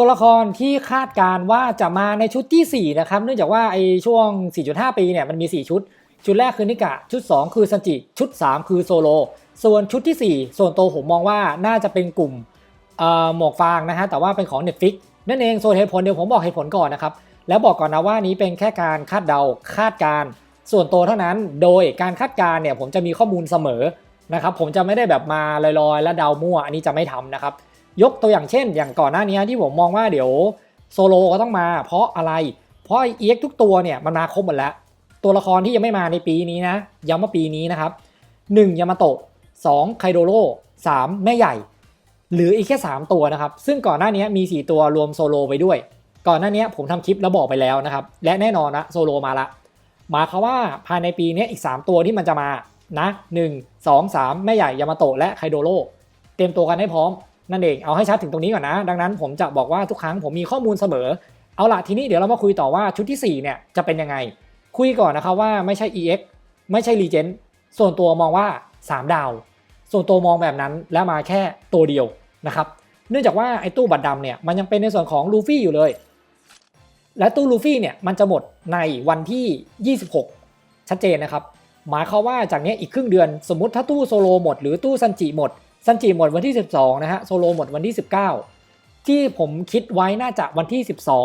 ตัวละครที่คาดการว่าจะมาในชุดที่ 4 นะครับ เนื่องจากว่าไอ้ช่วง 4.5 ปีเนี่ยมันมี 4 ชุด ชุดแรกคือนิกะ ชุด 2 คือซันจิ ชุด 3 คือโซโล ส่วนชุดที่ 4 ส่วนตัวผมมองว่าน่าจะเป็นกลุ่มหมวกฟางนะฮะ แต่ว่าเป็นของ Netflix นั่นเอง ส่วนเหตุผลเดี๋ยวผมบอกเหตุผลก่อนนะครับ แล้วบอกก่อนนะว่านี้เป็นแค่การคาดเดาคาดการ ส่วนตัวเท่านั้น โดยการคาดการเนี่ยผมจะมีข้อมูลเสมอนะครับ ผมจะไม่ได้แบบมาลอยๆ และเดามั่ว อันนี้จะไม่ทำนะครับ ยกตัวอย่างเช่น อย่างก่อนหน้านี้ที่ผมมองว่าเดี๋ยวโซโลก็ต้องมา เพราะอะไร เพราะเอ็กทุกตัวเนี่ยมันมาครบหมดแล้ว ตัวละครที่ยังไม่มาในปีนี้นะย้ำว่าปีนี้นะครับ 1 ยามาโตะ2ไคโดโร่3แม่ใหญ่ หรืออีกแค่ 3 ตัวนะครับ ซึ่งก่อนหน้านี้มี 4 ตัวรวมโซโลไปด้วย ก่อนหน้านี้ผมทำคลิปแล้วบอกไปแล้วนะครับ และแน่นอนนะโซโลมาละหมายความว่าภายในปีนี้อีก 3 ตัวที่มันจะมานะ 1 2 3 แม่ใหญ่ยามาโตะและไคโดโร่เตรียมตัวกันให้พร้อม นั่นเองเอาให้ชัดถึงตรงนี้ก่อนนะ ดังนั้นผมจะบอกว่าทุกครั้งผมมีข้อมูลเสมอ เอาละทีนี้เดี๋ยวเรามาคุยต่อว่าชุดที่4เนี่ยจะเป็นยังไง คุยก่อนนะครับว่าไม่ใช่ EX ไม่ใช่ Legend ส่วนตัวมองว่า 3 ดาว ส่วนตัวมองแบบนั้นแล้วมาแค่ตัวเดียวนะครับเนื่องจากว่าไอ้ตู้บัตรดำเนี่ยมันยังเป็นในส่วนของลูฟี่อยู่เลย และตู้ลูฟี่เนี่ยมันจะหมดในวันที่ 26 ชัดเจนนะครับหมายความว่าจากนี้อีกครึ่งเดือนสมมติถ้าตู้โซโลหมดหรือตู้ซันจิหมด ซันจิหมดวันที่ 12 นะฮะ โซโลหมดวันที่ 19 ที่ผมคิดไว้น่าจะวันที่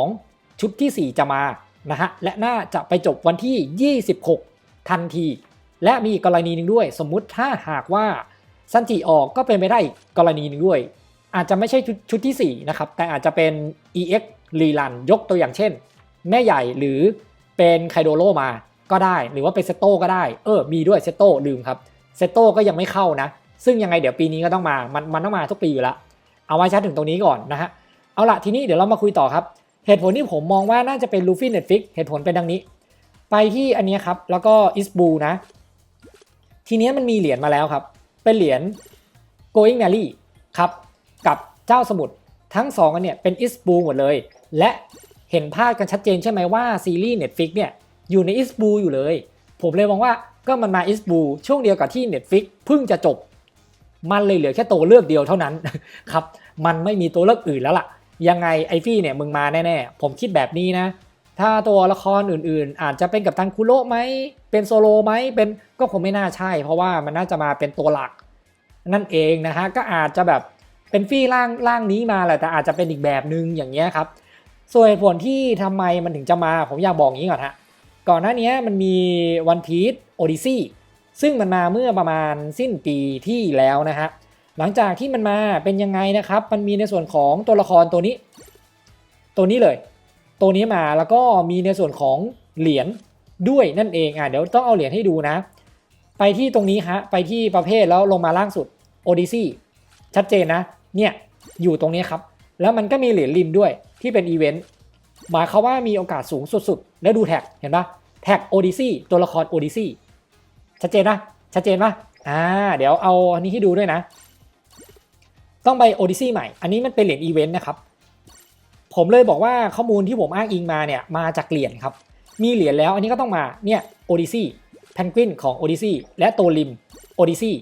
12 ชุดที่ 4 จะมานะฮะ และน่าจะไปจบวันที่ 26 ทันที และมีอีกรณีหนึ่งด้วย สมมุติถ้าหากว่าซันจิออกก็เป็นไปได้กรณีหนึ่งด้วย อาจจะไม่ใช่ชุดชดที่ 4 นะครับ แต่อาจจะเป็น EX รีลัน ยกตัวอย่างเช่น แม่ใหญ่หรือเป็นไคโดโรมาก็ได้ หรือว่าเป็นเซโต้ก็ได้ เออ มีด้วยเซโต้ลืมครับ เซโต้ก็ยังไม่เข้านะ ซึ่งยังไงเดี๋ยวปีนี้ก็ต้องมา มันมันต้องมาทุกปีอยู่แล้ว เอาไว้ชัดถึงตรงนี้ก่อนนะฮะ เอาละทีนี้เดี๋ยวเรามาคุยต่อครับ เหตุผลที่ผมมองว่าน่าจะเป็นลูฟี่เน็ตฟิกเหตุผลเป็นดังนี้ ไปที่อันนี้ครับ แล้วก็อิสบูนะ ทีนี้มันมีเหรียญมาแล้วครับ เป็นเหรียญ going n a l y ครับ กับเจ้าสมุทรทั้งสองอันเนี่ยเป็นอิสบูหมดเลย และเห็นภาพกันชัดเจนใช่ไหมว่าซีรีส์ Netflix เนี่ยอยู่ในอิสบูอยู่เลย ผมเลยมองว่าก็มันมาอิสบูช่วงเดียวกับที่ Netflix เพิ่งจะจบ มันเลยเหลือแค่ตัวเลือกเดียวเท่านั้นครับมันไม่มีตัวเลือกอื่นแล้วล่ะ ยังไงไอฟี่เนี่ยมึงมาแน่ๆ ผมคิดแบบนี้นะ ถ้าตัวละครอื่นๆ อาจจะเป็นกับตันคุโระไหมเป็นโซโลไหมเป็นก็คงไม่น่าใช่ เพราะว่ามันน่าจะมาเป็นตัวหลัก นั่นเองนะฮะก็อาจจะแบบเป็นฟี่ร่างร่างนี้มาแหละแต่อาจจะเป็นอีกแบบนึงอย่างเงี้ยครับส่วนเหตุผลที่ทำไมมันถึงจะมาผมอยากบอกอย่างนี้ก่อนฮะก่อนหน้านี้มันมีวันพี e โอดิซี่ ซึ่งมันมาเมื่อประมาณสิ้นปีที่แล้วนะฮะหลังจากที่มันมาเป็นยังไงนะครับ มันมีในส่วนของตัวละครตัวนี้ ตัวนี้เลย ตัวนี้มาแล้วก็มีในส่วนของเหรียญด้วยนั่นเองอะเดี๋ยวต้องเอาเหรียญให้ดูนะ ไปที่ตรงนี้ฮะไปที่ประเภทแล้วลงมาล่างสุดโอดิซี่ชัดเจนนะ เนี่ยอยู่ตรงนี้ครับ แล้วมันก็มีเหรียญริมด้วยที่เป็นอีเวนต์หมายความว่ามีโอกาสสูงสุดๆ แล้วดูแท็กเห็นปะแท็กโอดิซี่ตัวละครโอดิซี่ ชัดเจนนะชัดเจนปะอ่าเดี๋ยวเอาอันนี้ให้ดูด้วยนะ ต้องไปโอดิซี่ใหม่ อันนี้มันเป็นเหรียญอีเวนต์นะครับ ผมเลยบอกว่าข้อมูลที่ผมอ้างอิงมาเนี่ยมาจากเหรียญครับ มีเหรียญแล้วอันนี้ก็ต้องมาเนี่ยโอดิซี่แพนกวินของโอดิซี่และโตัวริมโอดิซี่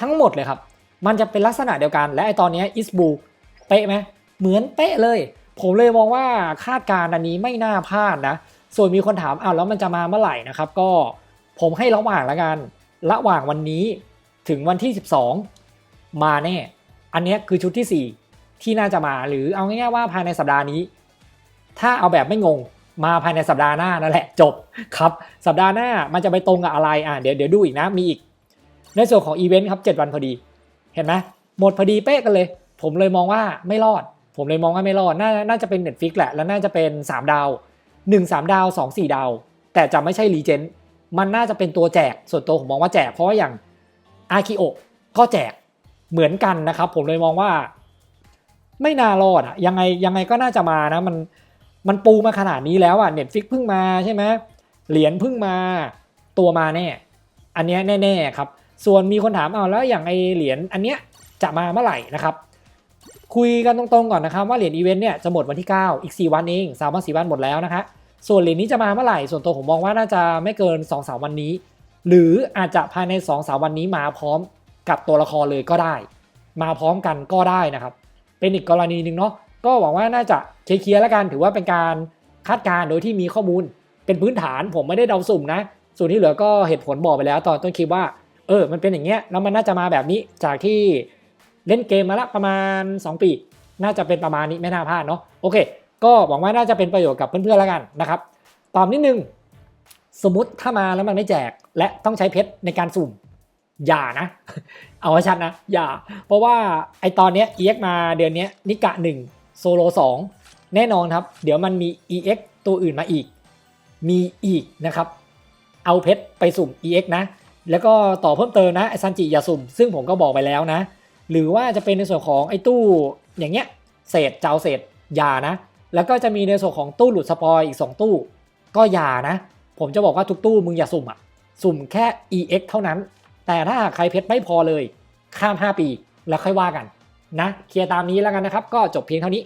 ทั้งหมดเลยครับ มันจะเป็นลักษณะเดียวกัน และไอตอนนี้อิสบูเป๊ะไหมเหมือนเป๊ะเลย ผมเลยมองว่าคาดการณ์อันนี้ไม่น่าพลาดนะ ส่วนมีคนถามอ้าวแล้วมันจะมาเมื่อไหร่นะครับก็ ผมให้ระหว่างละกัน ระหว่างวันนี้ถึงวันที่ 12 มาแน่ อันนี้คือชุดที่ 4 ที่น่าจะมาหรือเอาง่ายๆว่าภายในสัปดาห์นี้ ถ้าเอาแบบไม่งงมาภายในสัปดาห์หน้านั่นแหละจบครับ สัปดาห์หน้ามันจะไปตรงกับอะไรอะเดี๋ยวเดี๋ยวดูอีกนะมีอีก ในส่วนของอีเวนต์ครับ 7 วันพอดี เห็นไหมหมดพอดีเป๊ะกันเลย ผมเลยมองว่าไม่รอด ผมเลยมองว่าไม่รอดน่าน่าจะเป็น Netflix แหละ แล้วน่าจะเป็น 3 ดาว 1 3 ดาว 2 4 ดาว แต่จะไม่ใช่รีเจน มันน่าจะเป็นตัวแจกส่วนตัวผมมองว่าแจกเพราะอย่างอาคิโอก็แจกเหมือนกันนะครับ ผมเลยมองว่า ไม่น่ารอดอะยังไงยังไงก็น่าจะมานะ มันมันปูมาขนาดนี้แล้วอะเน็ตฟิกเพิ่งมาใช่ไหมเหรียญเพิ่งมาตัวมาแน่ อันนี้แน่ๆครับ ส่วนมีคนถามเอาแล้วอย่างไอเหรียญอันเนี้ยจะมาเมื่อไหร่นะครับ คุยกันตรงๆก่อนนะครับว่าเหรียญอีเวนต์เนี่ยจะหมดวันที่ 9 อีก 4 วันเอง3วัน4วันหมดแล้วนะคะ ส่วนเหรียญนี้จะมาเมื่อไหร่ ส่วนตัวผมมองว่าน่าจะไม่เกิน2-3วันนี้ หรืออาจจะภายใน2-3วันนี้มาพร้อมกับตัวละครเลยก็ได้ มาพร้อมกันก็ได้นะครับ เป็นอีกกรณีหนึ่งเนาะก็หวังว่าน่าจะเคลียร์แล้วกันถือว่าเป็นการคาดการณ์โดยที่มีข้อมูล เป็นพื้นฐานผมไม่ได้เดาสุ่มนะ ส่วนที่เหลือก็เหตุผลบอกไปแล้ว ตอนต้นคลิปว่าเออมันเป็นอย่างเงี้ยแล้วมันน่าจะมาแบบนี้จากที่เล่นเกมมาละประมาณ 2 ปี น่าจะเป็นประมาณนี้ไม่น่าพลาดเนาะโอเค ก็หวังว่าน่าจะเป็นประโยชน์กับเพื่อนๆแล้วกันนะครับตอบนิดนึง สมมติถ้ามาแล้วมันไม่แจก และต้องใช้เพชรในการสุ่มอย่านะ เอาให้ชัดนะ อย่า เพราะว่าไอตอนเนี้ย EX มาเดือนนี้นิกะ1โซโล2 แน่นอนครับ เดี๋ยวมันมี EX ตัวอื่นมาอีก มีอีกนะครับ เอาเพชรไปสุ่ม EX นะ แล้วก็ต่อเพิ่มเติมนะไอซันจิอย่าสุ่ม ซึ่งผมก็บอกไปแล้วนะ หรือว่าจะเป็นในส่วนของไอตู้อย่างเงี้ยเศษเจ้าเศษอย่านะ แล้วก็จะมีในส่วนของตู้หลุดสปอยอีก 2 ตู้ ก็อย่านะ ผมจะบอกว่าทุกตู้มึงอย่าสุ่มอะสุ่มแค่ EX เท่านั้น แต่ถ้าใครเพชรไม่พอเลย ข้าม 5 ปีแล้วค่อยว่ากันนะ เคลียร์ตามนี้แล้วกันนะครับ ก็จบเพียงเท่านี้